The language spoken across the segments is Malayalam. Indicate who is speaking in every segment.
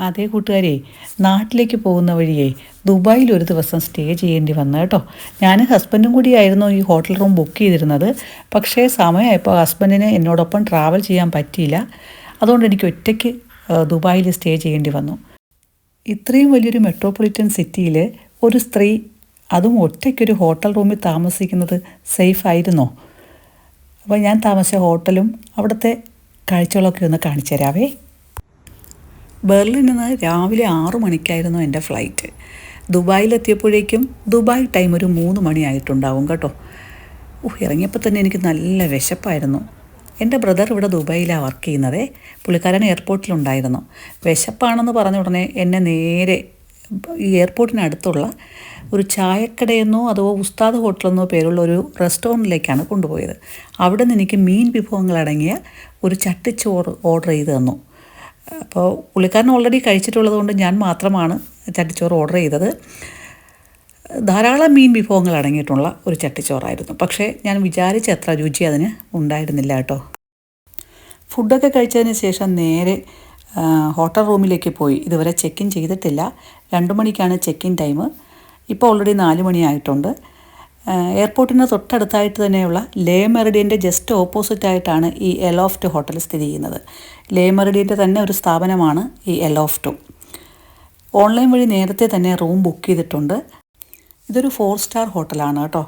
Speaker 1: അതേ കൂട്ടുകാരെ നാട്ടിലേക്ക് പോകുന്ന വഴിയെ ദുബായിൽ ഒരു ദിവസം സ്റ്റേ ചെയ്യേണ്ടി വന്നു കേട്ടോ. ഞാൻ ഹസ്ബൻഡും കൂടിയായിരുന്നു ഈ ഹോട്ടൽ റൂം ബുക്ക് ചെയ്തിരുന്നത്. പക്ഷേ സമയമായപ്പോൾ ഹസ്ബൻഡിന് എന്നോടൊപ്പം ട്രാവൽ ചെയ്യാൻ പറ്റിയില്ല. അതുകൊണ്ട് എനിക്ക് ഒറ്റയ്ക്ക് ദുബായിൽ സ്റ്റേ ചെയ്യേണ്ടി വന്നു. ഇത്രയും വലിയൊരു മെട്രോപൊളിറ്റൻ സിറ്റിയിൽ ഒരു സ്ത്രീ അതും ഒറ്റയ്ക്കൊരു ഹോട്ടൽ റൂമിൽ താമസിക്കുന്നത് സേഫ് ആയിരുന്നോ? അപ്പോൾ ഞാൻ താമസിച്ച ഹോട്ടലും അവിടുത്തെ കാഴ്ചകളൊക്കെ ഒന്ന് കാണിച്ചു തരാവേ. ബെർലിനിൽ നിന്ന് രാവിലെ ആറു മണിക്കായിരുന്നു എന്റെ ഫ്ലൈറ്റ്. ദുബായിലെത്തിയപ്പോഴേക്കും ദുബായ് ടൈം ഒരു മൂന്ന് മണിയായിട്ടുണ്ടാവും കേട്ടോ. ഓഹ് ഇറങ്ങിയപ്പോൾ തന്നെ എനിക്ക് നല്ല വിശപ്പായിരുന്നു. എന്റെ ബ്രദർ ഇവിടെ ദുബായിലാണ് വർക്ക് ചെയ്യുന്നതേ. പുള്ളിക്കാരൻ എയർപോർട്ടിലുണ്ടായിരുന്നു. വിശപ്പാണെന്ന് പറഞ്ഞ ഉടനെ എന്നെ നേരെ ഈ എയർപോർട്ടിനടുത്തുള്ള ഒരു ചായക്കടയെന്നോ അതോ ഉസ്താദ് ഹോട്ടലെന്നോ പേരുള്ള ഒരു റെസ്റ്റോറന്റിലേക്കാണ് കൊണ്ടുപോയത്. അവിടെ നിന്ന് എനിക്ക് മീൻ വിഭവങ്ങളടങ്ങിയ ഒരു ചട്ടിച്ചോറ് ഓർഡർ ചെയ്ത് തന്നു. അപ്പോൾ പുള്ളിക്കാരൻ ഓൾറെഡി കഴിച്ചിട്ടുള്ളതുകൊണ്ട് ഞാൻ മാത്രമാണ് ചട്ടിച്ചോറ് ഓർഡർ ചെയ്തത്. ധാരാളം മീൻ വിഭവങ്ങൾ അടങ്ങിയിട്ടുള്ള ഒരു ചട്ടിച്ചോറായിരുന്നു. പക്ഷേ ഞാൻ വിചാരിച്ച അത്ര രുചി അതിന് ഉണ്ടായിരുന്നില്ല കേട്ടോ. ഫുഡൊക്കെ കഴിച്ചതിന് ശേഷം നേരെ ഹോട്ടൽ റൂമിലേക്ക് പോയി. ഇതുവരെ ചെക്ക് ഇൻ ചെയ്തിട്ടില്ല. രണ്ട് മണിക്കാണ് ചെക്ക് ഇൻ ടൈം ഇപ്പോൾ ഓൾറെഡി നാല് മണിയായിട്ടുണ്ട് എയർപോർട്ടിന് തൊട്ടടുത്തായിട്ട് തന്നെയുള്ള ലേ മെറിഡിയന്റെ ജസ്റ്റ് ഓപ്പോസിറ്റ് ആയിട്ടാണ് ഈ എലോഫ്റ്റ് ഹോട്ടൽ സ്ഥിതി ചെയ്യുന്നത്. ലേ മെറിഡിയന്റെ തന്നെ ഒരു സ്ഥാപനമാണ് ഈ എലോഫ്റ്റും. ഓൺലൈൻ വഴി നേരത്തെ തന്നെ റൂം ബുക്ക് ചെയ്തിട്ടുണ്ട്. ഇതൊരു ഫോർ സ്റ്റാർ ഹോട്ടലാണ് കേട്ടോ.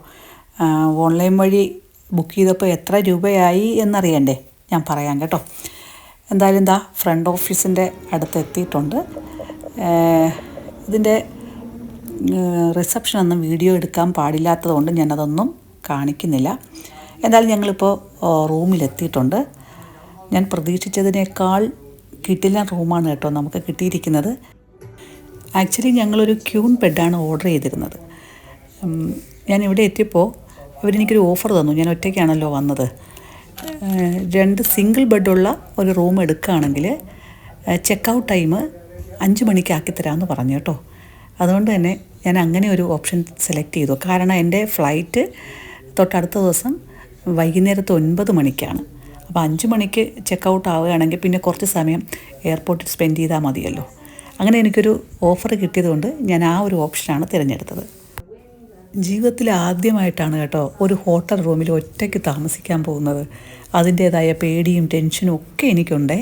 Speaker 1: ഓൺലൈൻ വഴി ബുക്ക് ചെയ്തപ്പോൾ എത്ര രൂപയായി എന്നറിയണ്ടേ? ഞാൻ പറയാം കേട്ടോ. എന്തായാലും എന്താ ഫ്രണ്ട് ഓഫീസിന്റെ അടുത്ത് എത്തിയിട്ടുണ്ട് ഇതിന്റെ റിസപ്ഷൻ ഒന്നും വീഡിയോ എടുക്കാൻ പാടില്ലാത്തതുകൊണ്ട് ഞാനതൊന്നും കാണിക്കുന്നില്ല. എന്തായാലും ഞങ്ങളിപ്പോൾ റൂമിലെത്തിയിട്ടുണ്ട്. ഞാൻ പ്രതീക്ഷിച്ചതിനേക്കാൾ കിട്ടില്ല റൂമാണ് കേട്ടോ നമുക്ക് കിട്ടിയിരിക്കുന്നത്. ആക്ച്വലി ഞങ്ങളൊരു ക്യൂൺ ബെഡാണ് ഓർഡർ ചെയ്തിരുന്നത്. ഞാൻ ഇവിടെ എത്തിയപ്പോൾ ഇവരെനിക്കൊരു ഓഫർ തന്നു. ഞാൻ ഒറ്റയ്ക്കാണല്ലോ വന്നത്. രണ്ട് സിംഗിൾ ബെഡുള്ള ഒരു റൂം എടുക്കുകയാണെങ്കിൽ ചെക്ക് ഔട്ട് ടൈം അഞ്ച് മണിക്കാക്കി തരാമെന്ന് പറഞ്ഞു കേട്ടോ. അതുകൊണ്ട് തന്നെ ഞാൻ അങ്ങനെ ഒരു ഓപ്ഷൻ സെലക്ട് ചെയ്തു. കാരണം എന്റെ ഫ്ലൈറ്റ് തൊട്ടടുത്ത ദിവസം വൈകുന്നേരത്ത് ഒൻപത് മണിക്കാണ്. അപ്പോൾ അഞ്ച് മണിക്ക് ചെക്ക് ഔട്ട് ആവുകയാണെങ്കിൽ പിന്നെ കുറച്ച് സമയം എയർപോർട്ടിൽ സ്പെൻഡ് ചെയ്താൽ മതിയല്ലോ. അങ്ങനെ എനിക്കൊരു ഓഫർ കിട്ടിയതുകൊണ്ട് ഞാൻ ആ ഒരു ഓപ്ഷനാണ് തിരഞ്ഞെടുത്തത്. ജീവിതത്തിൽ ആദ്യമായിട്ടാണ് കേട്ടോ ഒരു ഹോട്ടൽ റൂമിൽ ഒറ്റയ്ക്ക് താമസിക്കാൻ പോകുന്നത്. അതിന്റേതായ പേടിയും ടെൻഷനും ഒക്കെ എനിക്കുണ്ടേ.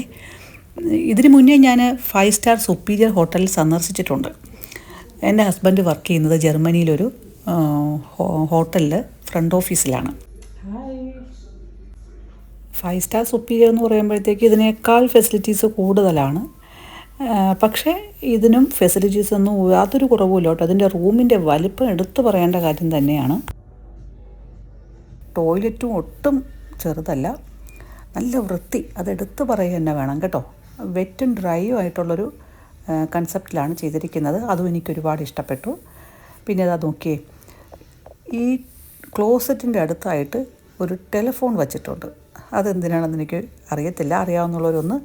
Speaker 1: ഇതിനു മുന്നേ ഞാൻ ഫൈവ് സ്റ്റാർ സുപ്പീരിയർ ഹോട്ടലിൽ സന്ദർശിച്ചിട്ടുണ്ട്. എന്റെ ഹസ്ബൻഡ് വർക്ക് ചെയ്യുന്നത് ജർമ്മനിയിലൊരു ഹോട്ടലിൽ ഫ്രണ്ട് ഓഫീസിലാണ്. ഫൈവ് സ്റ്റാർ സുപ്പീരിയർ എന്ന് പറയുമ്പോഴത്തേക്ക് ഇതിനേക്കാൾ ഫെസിലിറ്റീസ് കൂടുതലാണ്. പക്ഷേ ഇതിനും ഫെസിലിറ്റീസ് ഒന്നും യാതൊരു കുറവുമില്ല കേട്ടോ. അതിന്റെ റൂമിന്റെ വലിപ്പം എടുത്തു പറയേണ്ട കാര്യം തന്നെയാണ്. ടോയ്ലറ്റും ഒട്ടും ചെറുതല്ല. നല്ല വൃത്തി. അതെടുത്ത് പറയുക തന്നെ വേണം കേട്ടോ. വെറ്റും ഡ്രൈയും ആയിട്ടുള്ളൊരു കൺസെപ്റ്റിലാണ് ചെയ്തിരിക്കുന്നത്. അതും എനിക്ക് ഒരുപാട് ഇഷ്ടപ്പെട്ടു. പിന്നെ അതാ നോക്കിയേ. ഈ ക്ലോസറ്റിന്റെ അടുത്തായിട്ട് ഒരു ടെലിഫോൺ വച്ചിട്ടുണ്ട്. അതെന്തിനാണെന്ന് എനിക്ക് അറിയത്തില്ല. അറിയാവുന്നുള്ളവരൊന്ന്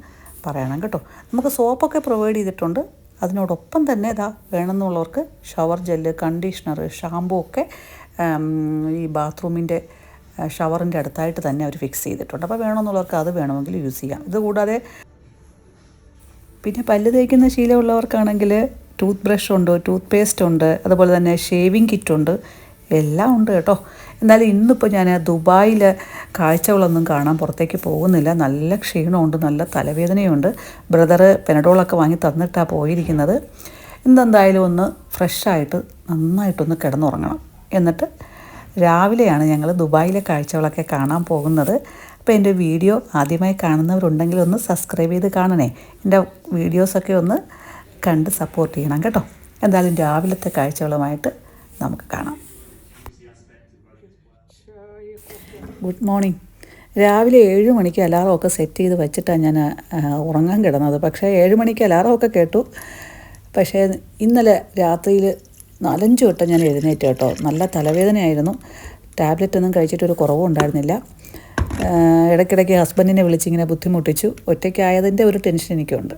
Speaker 1: പറയണം കേട്ടോ. നമുക്ക് സോപ്പൊക്കെ പ്രൊവൈഡ് ചെയ്തിട്ടുണ്ട്. അതിനോടൊപ്പം തന്നെ ഇതാ വേണമെന്നുള്ളവർക്ക് ഷവർ ജെല്ല് കണ്ടീഷണർ ഷാമ്പൂ ഒക്കെ ഈ ബാത്റൂമിന്റെ ഷവറിന്റെ അടുത്തായിട്ട് തന്നെ അവർ ഫിക്സ് ചെയ്തിട്ടുണ്ട്. അപ്പോൾ വേണമെന്നുള്ളവർക്ക് അത് വേണമെങ്കിൽ യൂസ് ചെയ്യാം. ഇതുകൂടാതെ പിന്നെ പല്ല് തേക്കുന്ന ശീലമുള്ളവർക്കാണെങ്കിൽ ടൂത്ത് ബ്രഷ് ഉണ്ട് ടൂത്ത് പേസ്റ്റ് ഉണ്ട് അതുപോലെ തന്നെ ഷേവിങ് കിറ്റ് ഉണ്ട്. എല്ലാം ഉണ്ട് കേട്ടോ. എന്നാലും ഇന്നിപ്പോൾ ഞാൻ ദുബായിൽ കാഴ്ചകളൊന്നും കാണാൻ പുറത്തേക്ക് പോകുന്നില്ല. നല്ല ക്ഷീണമുണ്ട് നല്ല തലവേദനയുണ്ട്. ബ്രദറ് പെനഡോളൊക്കെ വാങ്ങി തന്നിട്ടാണ് പോയിരിക്കുന്നത്. എന്തെന്തായാലും ഒന്ന് ഫ്രഷായിട്ട് നന്നായിട്ടൊന്ന് കിടന്നുറങ്ങണം. എന്നിട്ട് രാവിലെയാണ് ഞങ്ങൾ ദുബായിലെ കാഴ്ചകളൊക്കെ കാണാൻ പോകുന്നത്. അപ്പോൾ എന്റെ വീഡിയോ ആദ്യമായി കാണുന്നവരുണ്ടെങ്കിൽ ഒന്ന് സബ്സ്ക്രൈബ് ചെയ്ത് കാണണേ. എന്റെ വീഡിയോസൊക്കെ ഒന്ന് കണ്ട് സപ്പോർട്ട് ചെയ്യണം കേട്ടോ. എന്തായാലും രാവിലത്തെ കാഴ്ചകളുമായിട്ട് നമുക്ക് കാണാം. ഗുഡ് മോർണിംഗ് രാവിലെ ഏഴ് മണിക്ക് അലാറമൊക്കെ സെറ്റ് ചെയ്ത് വെച്ചിട്ടാണ് ഞാൻ ഉറങ്ങാൻ കിടന്നത്. പക്ഷേ ഏഴ് മണിക്ക് അലാറമൊക്കെ കേട്ടു. പക്ഷേ ഇന്നലെ രാത്രിയിൽ നാലഞ്ച് വട്ടം ഞാൻ എഴുന്നേറ്റ് കേട്ടോ. നല്ല തലവേദനയായിരുന്നു. ടാബ്ലറ്റ് ഒന്നും കഴിച്ചിട്ടൊരു കുറവും ഉണ്ടായിരുന്നില്ല. ഇടയ്ക്കിടയ്ക്ക് ഹസ്ബൻഡിനെ വിളിച്ചിങ്ങനെ ബുദ്ധിമുട്ടിച്ചു. ഒറ്റയ്ക്കായതിന്റെ ഒരു ടെൻഷൻ എനിക്കുണ്ട്.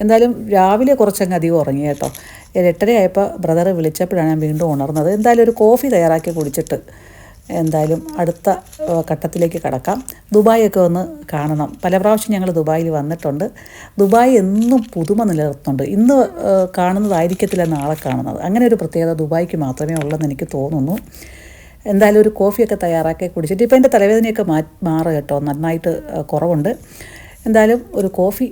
Speaker 1: എന്തായാലും രാവിലെ കുറച്ചങ്ങ് അധികം ഉറങ്ങി കേട്ടോ. എട്ടരയായപ്പോൾ ബ്രദറെ വിളിച്ചപ്പോഴാണ് ഞാൻ വീണ്ടും ഉണർന്നത്. എന്തായാലും ഒരു കോഫി തയ്യാറാക്കി കുടിച്ചിട്ട് എന്തായാലും അടുത്ത ഘട്ടത്തിലേക്ക് കടക്കാം. ദുബായൊക്കെ ഒന്ന് കാണണം. പല പ്രാവശ്യം ഞങ്ങൾ ദുബായിൽ വന്നിട്ടുണ്ട്. ദുബായ് എന്നും പുതുമ നിലനിർത്തുന്നുണ്ട്. ഇന്ന് കാണുന്നതായിരിക്കത്തില്ല നാളെ കാണുന്നത്. അങ്ങനെ ഒരു പ്രത്യേകത ദുബായ്ക്ക് മാത്രമേ ഉള്ളെന്ന് എനിക്ക് തോന്നുന്നു. എന്തായാലും ഒരു കോഫിയൊക്കെ തയ്യാറാക്കി കുടിച്ചിട്ട് ഇപ്പോൾ എന്റെ തലവേദനയൊക്കെ മാ മാറുക കേട്ടോ. നന്നായിട്ട് കുറവുണ്ട്. എന്തായാലും ഒരു കോഫി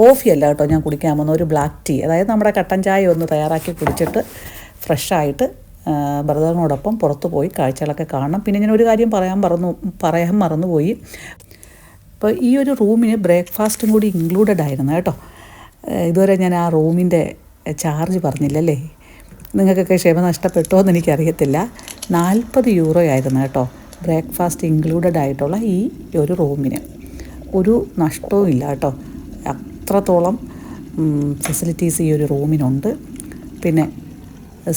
Speaker 1: കോഫി അല്ല കേട്ടോ ഞാൻ കുടിക്കാൻ പോകുന്ന ഒരു ബ്ലാക്ക് ടീ അതായത് നമ്മുടെ കട്ടൻ ചായ ഒന്ന് തയ്യാറാക്കി കുടിച്ചിട്ട് ഫ്രഷായിട്ട് ബ്രദറിനോടൊപ്പം പുറത്ത് പോയി കാഴ്ചകളൊക്കെ കാണണം. പിന്നെ ഞാൻ ഒരു കാര്യം പറയാൻ മറന്നു പറയാൻ മറന്നുപോയി. അപ്പോൾ ഈ ഒരു റൂമിന് ബ്രേക്ക്ഫാസ്റ്റും കൂടി ഇൻക്ലൂഡഡ് ആയിരുന്നു കേട്ടോ. ഇതുവരെ ഞാൻ ആ റൂമിന്റെ ചാർജ് പറഞ്ഞില്ലല്ലേ? നിങ്ങൾക്കൊക്കെ ക്ഷമ നഷ്ടപ്പെട്ടോ എന്ന് എനിക്കറിയത്തില്ല. നാൽപ്പത് യൂറോ ആയിരുന്നു കേട്ടോ. ബ്രേക്ക്ഫാസ്റ്റ് ഇൻക്ലൂഡഡ് ആയിട്ടുള്ള ഈ ഒരു റൂമിന്. ഒരു നഷ്ടവും ഇല്ല കേട്ടോ. അത്രത്തോളം ഫെസിലിറ്റീസ് ഈ ഒരു റൂമിനുണ്ട്. പിന്നെ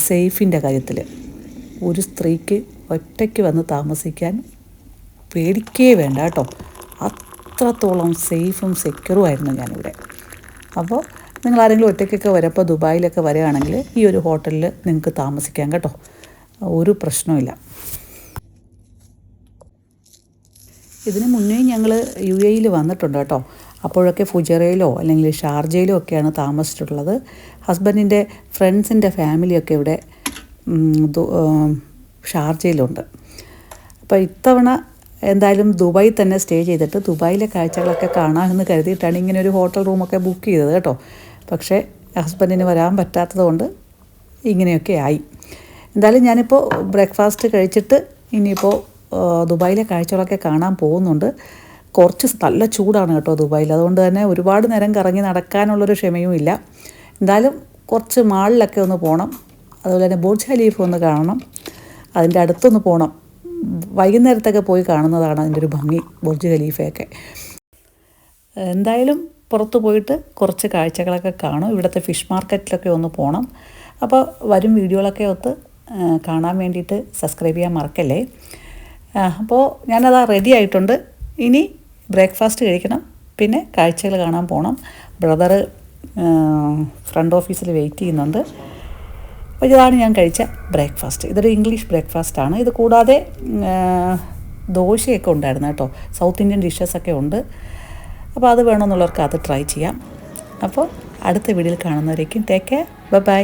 Speaker 1: സേഫിന്റെ കാര്യത്തിൽ ഒരു സ്ത്രീക്ക് ഒറ്റയ്ക്ക് വന്ന് താമസിക്കാൻ പേടിക്കേ വേണ്ട കേട്ടോ. അത്രത്തോളം സേഫും സെക്യൂറും ആയിരുന്നു ഞാനിവിടെ. അപ്പോൾ നിങ്ങൾ ആരെങ്കിലും ഒറ്റയ്ക്കൊക്കെ വരപ്പോൾ ദുബായിലൊക്കെ വരികയാണെങ്കിൽ ഈ ഒരു ഹോട്ടലിൽ നിങ്ങൾക്ക് താമസിക്കാം കേട്ടോ. ഒരു പ്രശ്നവുമില്ല. ഇതിന് മുന്നേ ഞങ്ങൾ യു എയിൽ വന്നിട്ടുണ്ട് കേട്ടോ. അപ്പോഴൊക്കെ ഫുജറയിലോ അല്ലെങ്കിൽ ഷാർജയിലോ ഒക്കെയാണ് താമസിച്ചിട്ടുള്ളത്. ഹസ്ബൻഡിന്റെ ഫ്രണ്ട്സിന്റെ ഫാമിലിയൊക്കെ ഇവിടെ ഷാർജയിലുണ്ട്. അപ്പോൾ ഇത്തവണ എന്തായാലും ദുബായിൽ തന്നെ സ്റ്റേ ചെയ്തിട്ട് ദുബായിലെ കാഴ്ചകളൊക്കെ കാണാമെന്ന് കരുതിയിട്ടാണ് ഇങ്ങനെ ഒരു ഹോട്ടൽ റൂമൊക്കെ ബുക്ക് ചെയ്തത് കേട്ടോ. പക്ഷേ ഹസ്ബൻഡിന് വരാൻ പറ്റാത്തത് കൊണ്ട് ഇങ്ങനെയൊക്കെ ആയി. എന്തായാലും ഞാനിപ്പോൾ ബ്രേക്ക്ഫാസ്റ്റ് കഴിച്ചിട്ട് ഇനിയിപ്പോൾ ദുബായിലെ കാഴ്ചകളൊക്കെ കാണാൻ പോകുന്നുണ്ട്. കുറച്ച് നല്ല ചൂടാണ് കേട്ടോ ദുബായിൽ. അതുകൊണ്ട് തന്നെ ഒരുപാട് നേരം കറങ്ങി നടക്കാനുള്ളൊരു ക്ഷമയും ഇല്ല. എന്തായാലും കുറച്ച് മാളിലൊക്കെ ഒന്ന് പോകണം അതുപോലെ തന്നെ ബോർജ് ഖലീഫ് ഒന്ന് കാണണം. അതിന്റെ അടുത്തൊന്ന് പോകണം വൈകുന്നേരത്തൊക്കെ പോയി കാണുന്നതാണ് അതിന്റെ ഒരു ഭംഗി ബുർജ് ഖലീഫയൊക്കെ. എന്തായാലും പുറത്ത് പോയിട്ട് കുറച്ച് കാഴ്ചകളൊക്കെ കാണും. ഇവിടുത്തെ ഫിഷ് മാർക്കറ്റിലൊക്കെ ഒന്ന് പോകണം അപ്പോൾ വരും വീഡിയോകളൊക്കെ ഒത്ത് കാണാൻ വേണ്ടിയിട്ട് സബ്സ്ക്രൈബ് ചെയ്യാൻ മറക്കല്ലേ? അപ്പോൾ ഞാനത് റെഡി ആയിട്ടുണ്ട്. ഇനി ബ്രേക്ക്ഫാസ്റ്റ് കഴിക്കണം. പിന്നെ കാഴ്ചകൾ കാണാൻ പോകണം ബ്രദർ ഫ്രണ്ട് ഓഫീസിൽ വെയിറ്റ് ചെയ്യുന്നുണ്ട്. അപ്പോൾ ഇതാണ് ഞാൻ കഴിച്ച ബ്രേക്ക്ഫാസ്റ്റ് ഇതൊരു ഇംഗ്ലീഷ് ബ്രേക്ക്ഫാസ്റ്റ് ആണ്. ഇത് കൂടാതെ ദോശയൊക്കെ ഉണ്ടായിരുന്നു കേട്ടോ. സൗത്ത് ഇന്ത്യൻ ഡിഷസൊക്കെ ഉണ്ട്. അപ്പോൾ അത് വേണമെന്നുള്ളവർക്ക് അത് ട്രൈ ചെയ്യാം. അപ്പോൾ അടുത്ത വീഡിയോയിൽ കാണുന്നവരേക്കും ടേക്ക് കെയർ ബൈ